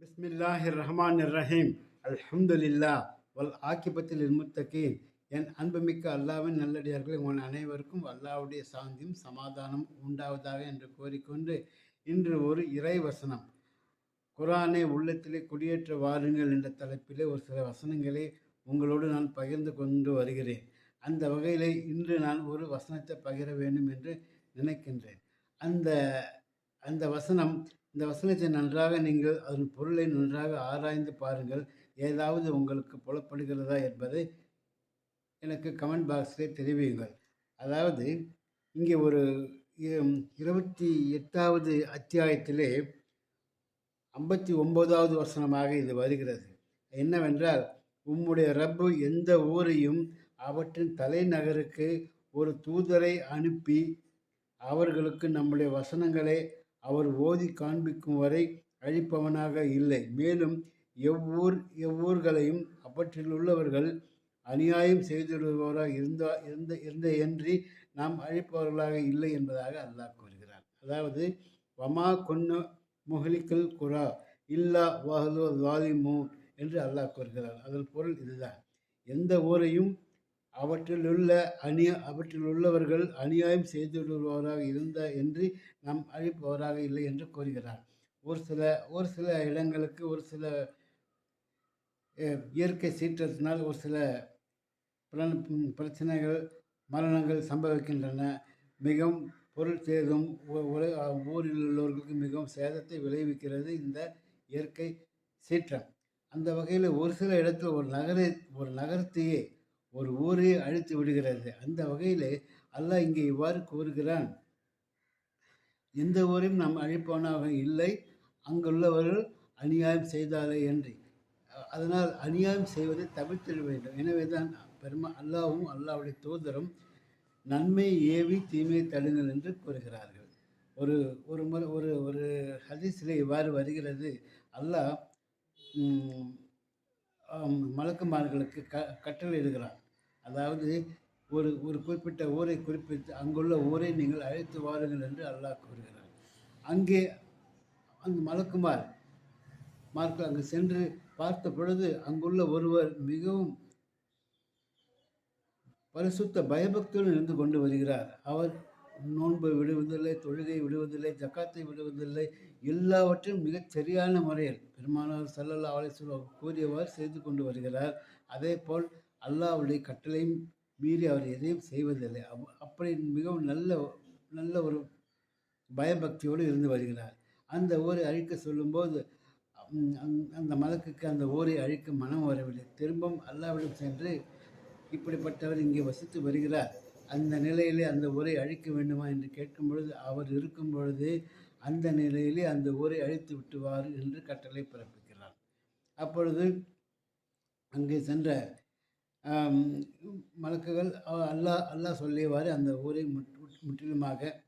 பிஸ்மில்லாஹி ரஹ்மான் ரஹீம் அல்ஹம்துலில்லா வல் ஆக்கிபத்தில் முத்தகீன். என் அன்புமிக்க அல்லாவின் நல்லடியார்கள் உன் அனைவருக்கும் அல்லாவுடைய சாந்தியும் சமாதானம் உண்டாவதாக என்று கோரிக்கொண்டு இன்று ஒரு இறை வசனம் குரானை உள்ளத்திலே குடியேற்ற வாருங்கள் என்ற தலைப்பிலே ஒரு சில வசனங்களை உங்களோடு நான் பகிர்ந்து கொண்டு வருகிறேன். அந்த வகையிலே இன்று நான் ஒரு வசனத்தை பகிர வேண்டும் என்று நினைக்கின்றேன். அந்த அந்த வசனம் இந்த வசனத்தை நன்றாக நீங்கள் அதன் பொருளை நன்றாக ஆராய்ந்து பாருங்கள். ஏதாவது உங்களுக்கு புலப்படுகிறதா என்பதை எனக்கு கமெண்ட் பாக்ஸில் தெரிவியுங்கள். அதாவது இங்கே ஒரு இருபத்தி எட்டாவது அத்தியாயத்திலே ஐம்பத்தி ஒன்பதாவது வசனமாக இது வருகிறது. என்னவென்றால் உம்முடைய ரப்பு எந்த ஊரையும் அவற்றின் தலைநகருக்கு ஒரு தூதரை அனுப்பி அவர்களுக்கு நம்முடைய வசனங்களை அவர் ஓதி காண்பிக்கும் வரை அழிப்பவனாக இல்லை. மேலும் எவ்வூர் எவ்வூர்களையும் அவற்றில் உள்ளவர்கள் அநியாயம் செய்திருப்பவராக இருந்தா இருந்த இருந்த என்று நாம் அழிப்பவர்களாக இல்லை என்பதாக அல்லாஹ் கூறுகிறார் அதாவது வமா கொன்னு முஹலிக்கல் குரா இல்லா வஹலு வாலிமூன் என்று அல்லாஹ் கூறுகிறார் அதன் பொருள் இதுதான். எந்த ஊரையும் அவற்றிலுள்ள அநிய அவற்றில் உள்ளவர்கள் அநியாயம் செய்துவிடுபவராக இருந்த என்று நாம் அழிப்பவராக இல்லை என்று கூறுகிறார். ஒரு சில ஒரு சில இடங்களுக்கு ஒரு சில இயற்கை சீற்றத்தினால் ஒரு சில பிரச்சனைகள் மரணங்கள் சம்பவிக்கின்றன. மிகவும் பொருள் சேதம் ஊரில் உள்ளவர்களுக்கு மிகவும் சேதத்தை விளைவிக்கிறது இந்த இயற்கை சீற்றம். அந்த வகையில் ஒரு சில இடத்துல ஒரு நகர ஒரு நகரத்தையே ஒரு ஊரே அழித்து விடுகிறது. அந்த வகையில் அல்லாஹ் இங்கே இவ்வாறு கூறுகிறான். எந்த ஊரையும் நாம் அழிப்பவனாக இல்லை. அங்குள்ளவர்கள் அநியாயம் செய்தாலே என்று. அதனால் அநியாயம் செய்வதை தவிர்த்திட வேண்டும். எனவே தான் பெருமா அல்லாவும் அல்லாவுடைய தூதரும் நன்மை ஏவி தீமையை தடுங்கள் என்று கூறுகிறார்கள். ஒரு ஒரு முறை ஒரு ஒரு ஹதீஸில் இவ்வாறு வருகிறது. அல்லாஹ் மலக்குமார்களுக்கு க கட்டளையிடுகிறார் அதாவது ஒரு ஒரு குறிப்பிட்ட ஊரை குறிப்பிட்டு அங்குள்ள ஊரை நீங்கள் அழைத்து வாருங்கள் என்று அல்லாஹ் கூறுகிறார் அங்கே அந்த மலக்குமார் மார்க்கு அங்கு சென்று பார்த்த பொழுது அங்குள்ள ஒருவர் மிகவும் பரிசுத்த பயபக்தியுடன் இருந்து கொண்டு வருகிறார். அவர் நோன்பை விடுவதில்லை தொழுகை விடுவதில்லை ஜக்காத்தை விடுவதில்லை எல்லாவற்றையும் மிகச் சரியான முறையில் பெருமானார் சல்லல்லா அலிஸ்வரம் கூறியவாறு செய்து கொண்டு வருகிறார். அதே போல் அல்லாவுடைய கட்டளையும் மீறி அவர் எதையும் செய்வதில்லை. அப்படி மிகவும் நல்ல நல்ல ஒரு பயபக்தியோடு இருந்து வருகிறார். அந்த ஊரை அழிக்க சொல்லும்போது அந்த- அந்த மலக்குக்கு அந்த ஊரை அழிக்க மனம் வரவில்லை. திரும்பவும் அல்லாவிடம் சென்று இப்படிப்பட்டவர் இங்கே வசித்து வருகிறார். அந்த நிலையிலே அந்த ஊரை அழிக்க வேண்டுமா என்று கேட்கும் பொழுது அவர் இருக்கும் பொழுது அந்த நிலையிலே அந்த ஊரை அழித்து விட்டுவார் என்று கட்டளை பிறப்பிக்கிறார். அப்பொழுது அங்கே சென்ற மலக்குகள் அல்லாஹ் அல்லாஹ் சொல்லியவாறு அந்த ஊரை முற்று- முற்றிலுமாக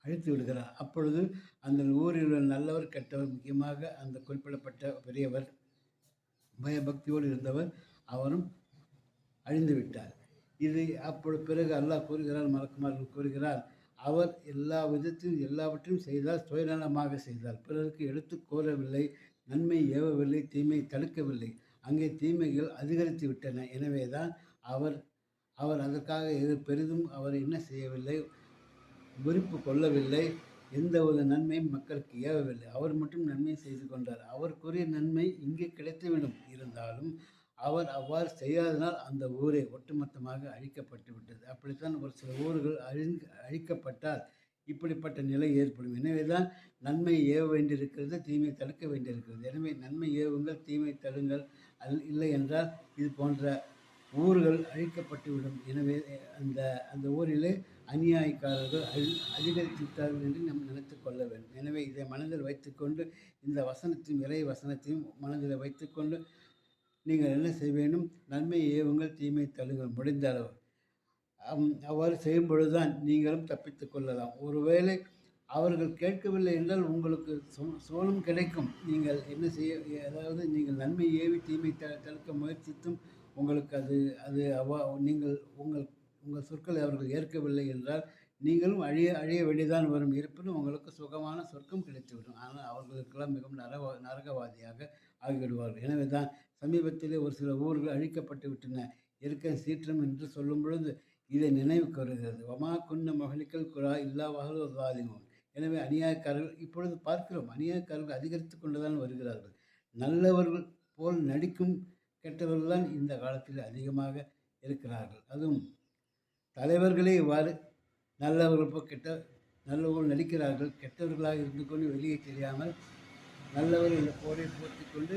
அழித்து விடுகிறார். அப்பொழுது அந்த ஊரில் உள்ள நல்லவர் கெட்டவர் முக்கியமாக அந்த குறிப்பிடப்பட்ட பெரியவர் பயபக்தியோடு இருந்தவர் அவரும் அழிந்து விட்டார். இது அப்பொழுது பிறகு அல்லாஹ் கூறுகிறார் மலக்குமார்கள் கூறுகிறார் அவர் எல்லா விதத்திலும் எல்லாவற்றையும் செய்தால் சுயநலமாக செய்தார். பிறருக்கு எடுத்து கூறவில்லை நன்மை ஏவவில்லை தீமை தடுக்கவில்லை. அங்கே தீமைகள் அதிகரித்து விட்டன. எனவே தான் அவர் அவர் அதற்காக எது பெரிதும் அவர் என்ன செய்யவில்லை விருப்பு கொள்ளவில்லை எந்த ஒரு நன்மையும் மக்களுக்கு ஏவவில்லை. அவர் மட்டும் நன்மை செய்து கொண்டார். அவருக்குரிய நன்மை இங்கே கிடைத்துவிடும் இருந்தாலும் அவர் அவ்வாறு செய்யாதனால் அந்த ஊரே ஒட்டுமொத்தமாக அழிக்கப்பட்டு விட்டது. அப்படித்தான் ஒரு சில ஊர்கள் அழி அழிக்கப்பட்டால் இப்படிப்பட்ட நிலை ஏற்படும். எனவே தான் நன்மை ஏவ வேண்டியிருக்கிறது தீமை தடுக்க வேண்டியிருக்கிறது. எனவே நன்மை ஏவுங்கள் தீமை தடுங்கள். அல் இல்லை என்றால் இது போன்ற ஊர்கள் அழிக்கப்பட்டுவிடும். எனவே அந்த அந்த ஊரிலே அநியாயக்காரர்கள் அழி அதிகரித்துவிட்டார்கள் என்று நாம் நினைத்து கொள்ள வேண்டும். எனவே இதை மனதில் வைத்துக்கொண்டு இந்த வசனத்தையும் இறை வசனத்தையும் மனதில் வைத்துக்கொண்டு நீங்கள் என்ன செய்ய வேண்டும்? நன்மை ஏவுங்கள் தீமை தழுங்கள் முடிந்த அளவு. அவ்வாறு செய்யும் பொழுதுதான் நீங்களும் தப்பித்து கொள்ளலாம். ஒருவேளை அவர்கள் கேட்கவில்லை என்றால் உங்களுக்கு சோழம் கிடைக்கும். நீங்கள் என்ன செய்ய அதாவது நீங்கள் நன்மை ஏவி தீமை த தடுக்க முயற்சித்தும் உங்களுக்கு அது அது அவா நீங்கள் உங்கள் உங்கள் சொற்களை அவர்கள் ஏற்கவில்லை என்றால் நீங்களும் அழிய அழிய வேண்டியதான் வரும். இருப்பினும் உங்களுக்கு சுகமான சொர்க்கம் கிடைத்துவிடும். ஆனால் அவர்களுக்கெல்லாம் மிகவும் நரவா நரகவாதியாக ஆகிவிடுவார்கள். எனவே தான் சமீபத்திலே ஒரு சில ஊர்கள் அழிக்கப்பட்டு விட்டன. இருக்க சீற்றம் என்று சொல்லும் பொழுது இதை நினைவு வருகிறது வமா குன்ன மகளிக்கல் குழா இல்லா வகல் எனவே அநியாயக்காரர்கள் இப்பொழுது பார்க்கிறோம். அநியாயக்காரர்கள் அதிகரித்து கொண்டுதான் வருகிறார்கள். நல்லவர்கள் போல் நடிக்கும் கெட்டவர்கள் தான் இந்த காலத்தில் அதிகமாக இருக்கிறார்கள். அதுவும் தலைவர்களே இவ்வாறு நல்லவர்கள் போல் கெட்ட நல்லவர்கள் நடிக்கிறார்கள். கெட்டவர்களாக இருந்து கொண்டு வெளியே தெரியாமல் நல்லவர்கள் இந்த போரை போர்த்தி கொண்டு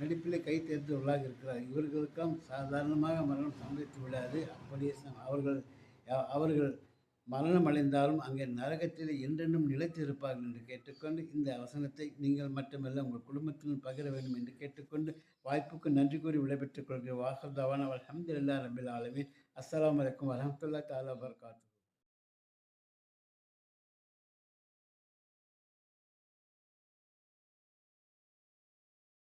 நடிப்பிலே கை உள்ளாக இருக்கிறார். இவர்களுக்கெல்லாம் சாதாரணமாக மரணம் சம்பவித்து விடாது. அப்படியே அவர்கள் அவர்கள் மரணம் அடைந்தாலும் அங்கே நரகத்தில் என்றென்றும் நிலைத்து இருப்பார்கள் என்று கேட்டுக்கொண்டு இந்த அவசரத்தை நீங்கள் மட்டுமல்ல உங்கள் குடும்பத்திலும் பகிர வேண்டும் என்று கேட்டுக்கொண்டு வாய்ப்புக்கு நன்றி கூறி விடைபெற்றுக் கொள்கிறேன். வாசல் தவான அலமதுல்லா ரபில் ஆலமி அஸ்லாம் வலைக்கம் வரமத்துல்லா தாலா வபரகாத்துஹு.